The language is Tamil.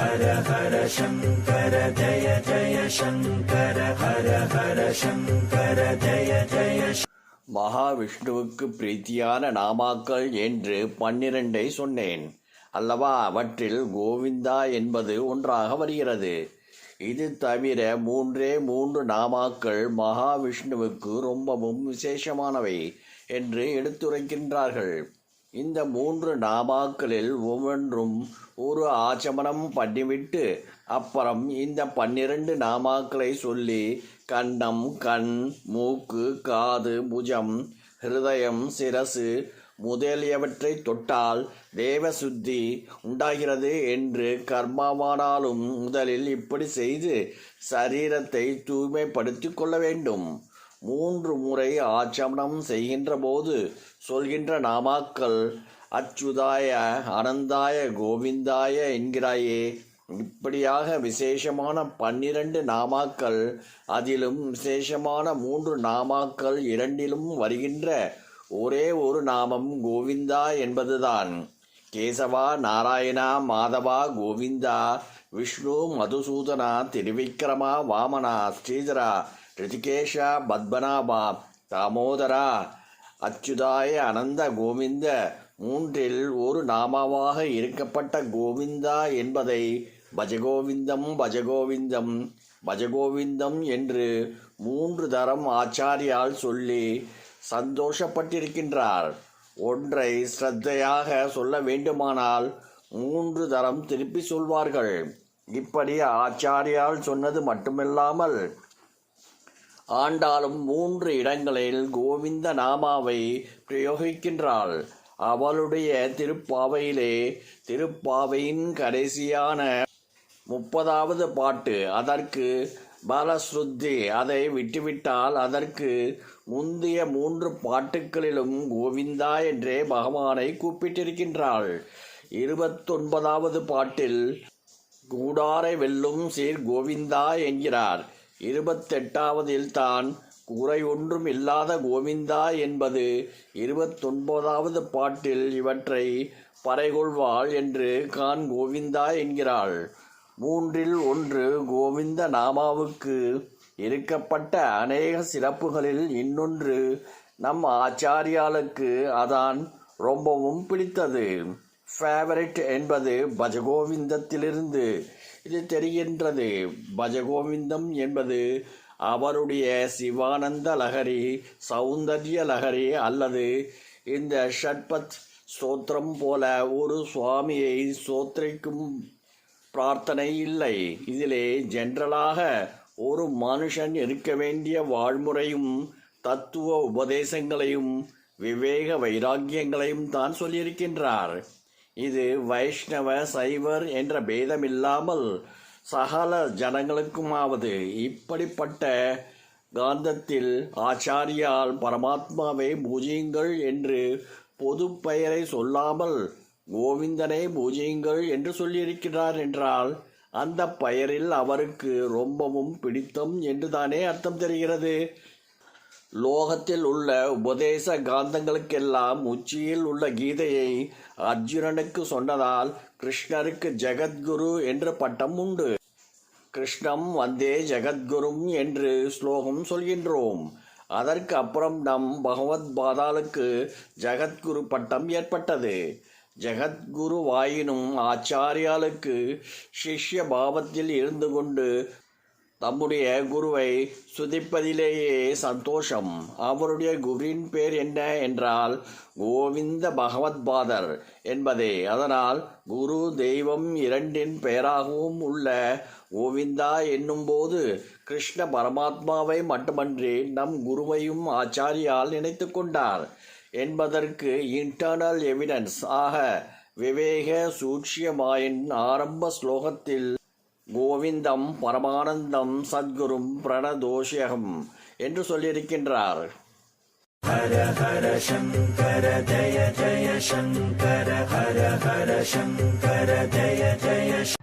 ஹர ஹர சங்கர ஜய ஜய சங்கர ஹர ஹர சங்கர ஜய ஜய மகாவிஷ்ணுவுக்கு பிரீத்தியான நாமாக்கள் என்று பன்னிரண்டை சொன்னேன். அல்லவா அவற்றில் கோவிந்தா என்பது ஒன்றாக வருகிறது. இது தவிர மூன்றே மூன்று நாமாக்கள் மகாவிஷ்ணுவுக்கு ரொம்பவும் விசேஷமானவை என்று எடுத்துரைக்கின்றார்கள். இந்த மூன்று நாமாக்களில் ஒவ்வொன்றும் ஒரு ஆச்சமனம் பண்ணிவிட்டு அப்புறம் இந்த பன்னிரண்டு நாமாக்களை சொல்லி கண்ணம் கண் மூக்கு காது புஜம் ஹிருதயம் சிரசு முதலியவற்றை தொட்டால் தேவசுத்தி உண்டாகிறது என்று கர்மாவானாலும் முதலில் இப்படி செய்து சரீரத்தை தூய்மைப்படுத்தி கொள்ள வேண்டும். மூன்று முறை ஆச்சமனம் செய்கின்ற போது சொல்கின்ற நாமாக்கள் அச்சுதாய அனந்தாய கோவிந்தாய என்கிறாயே. இப்படியாக விசேஷமான பன்னிரண்டு நாமாக்கள் அதிலும் விசேஷமான மூன்று நாமாக்கள் இரண்டிலும் வருகின்ற ஒரே ஒரு நாமம் கோவிந்தா என்பதுதான். கேசவா நாராயணா மாதவா கோவிந்தா விஷ்ணு மதுசூதனா திருவிக்ரமா வாமனா ஸ்ரீதரா ரிதிகேஷா பத்மநாபா தாமோதரா அச்சுதாய அனந்த கோவிந்த மூன்றில் ஒரு நாமாவாக இருக்கப்பட்ட கோவிந்தா என்பதை பஜகோவிந்தம் பஜகோவிந்தம் பஜகோவிந்தம் என்று மூன்று தரம் ஆச்சாரியால் சொல்லி சந்தோஷப்பட்டிருக்கின்றார். ஒன்றை ஸ்ரத்தையாக சொல்ல வேண்டுமானால் மூன்று தரம் திருப்பி சொல்வார்கள். இப்படி ஆச்சாரியால் சொன்னது மட்டுமில்லாமல் ஆண்டாலும் மூன்று இடங்களில் கோவிந்த நாமாவை பிரயோகிக்கின்றாள். அவளுடைய திருப்பாவையிலே திருப்பாவையின் கடைசியான முப்பதாவது பாட்டு அதற்கு பாலஸ்ருத்தி அதை விட்டுவிட்டால் அதற்கு முந்தைய மூன்று பாட்டுகளிலும் கோவிந்தா என்றே பகவானை கூப்பிட்டிருக்கின்றாள். இருபத்தொன்பதாவது பாட்டில் கூடாரை வெல்லும் சீர் கோவிந்தா என்கிறார். இருபத்தெட்டாவதில் தான் குறை ஒன்றும் இல்லாத கோவிந்தா என்பது இருபத்தொன்பதாவது பாட்டில் இவற்றை பறைகொள்வாள் என்று கான் கோவிந்தா என்கிறாள். மூன்றில் ஒன்று கோவிந்த நாமாவுக்கு இருக்கப்பட்ட அநேக சிறப்புகளில் இன்னொன்று நம் ஆச்சாரியாளுக்கு அதான் ரொம்பவும் பிடித்தது. ஃபேவரட் என்பது பஜகோவிந்தத்திலிருந்து. இது தெரிகின்றது. பஜகோவிந்தம் என்பது அவருடைய சிவானந்த லகரி சௌந்தர்ய லகரி அல்லது இந்த ஷட்பத் ஸ்தோத்திரம் போல ஒரு சுவாமியை சோத்திரிக்கும் பிரார்த்தனை இல்லை. இதிலே ஜென்ரலாக ஒரு மனுஷன் இருக்க வேண்டிய வாழ்முறையும் தத்துவ உபதேசங்களையும் விவேக வைராக்கியங்களையும் தான் சொல்லியிருக்கின்றார். இது வைஷ்ணவ சைவர் என்ற பேதமில்லாமல் சகல ஜனங்களுக்குமாவது. இப்படிப்பட்ட காந்தத்தில் ஆச்சாரியால் பரமாத்மாவை பூஜியுங்கள் என்று பொது பெயரை சொல்லாமல் கோவிந்தனை பூஜியுங்கள் என்று சொல்லியிருக்கிறார் என்றால் அந்த பெயரில் அவருக்கு ரொம்பவும் பிடித்தம் என்றுதானே அர்த்தம் தெரிகிறது? லோகத்தில் உள்ள உபதேச காந்தங்களுக்கெல்லாம் உச்சியில் உள்ள கீதையை அர்ஜுனனுக்கு சொன்னதால் கிருஷ்ணருக்கு ஜெகத்குரு என்ற பட்டம் உண்டு. கிருஷ்ணம் வந்தே ஜெகத்குரும் என்று ஸ்லோகம் சொல்கின்றோம். அதற்கு அப்புறம் நம் பகவத் பாதாளுக்கு ஜெகத்குரு பட்டம் ஏற்பட்டது. ஜெகத்குரு வாயினும் ஆச்சாரியாளுக்கு சிஷ்ய பாவத்தில் இருந்து கொண்டு தம்முடைய குருவை சுதிப்பதிலேயே சந்தோஷம். அவருடைய குருவின் பேர் என்ன என்றால் கோவிந்த பகவத்பாதர் என்பதே. அதனால் குரு தெய்வம் இரண்டின் பெயராகவும் உள்ள கோவிந்தா என்னும்போது கிருஷ்ண பரமாத்மாவை மட்டுமன்றி நம் குருவையும் ஆச்சாரியால் நினைத்து கொண்டார். என்பதற்கு இன்டர்னல் எவிடன்ஸ் ஆக விவேக சூட்சியமாயின் ஆரம்ப ஸ்லோகத்தில் கோவிந்தம் பரமானந்தம் சத்குரும் பிரணதோஷியகம் என்று சொல்லியிருக்கின்றார். ஹர ஹர சங்கர ஜய ஜய சங்கர ஹர ஹர சங்கர ஜய ஜய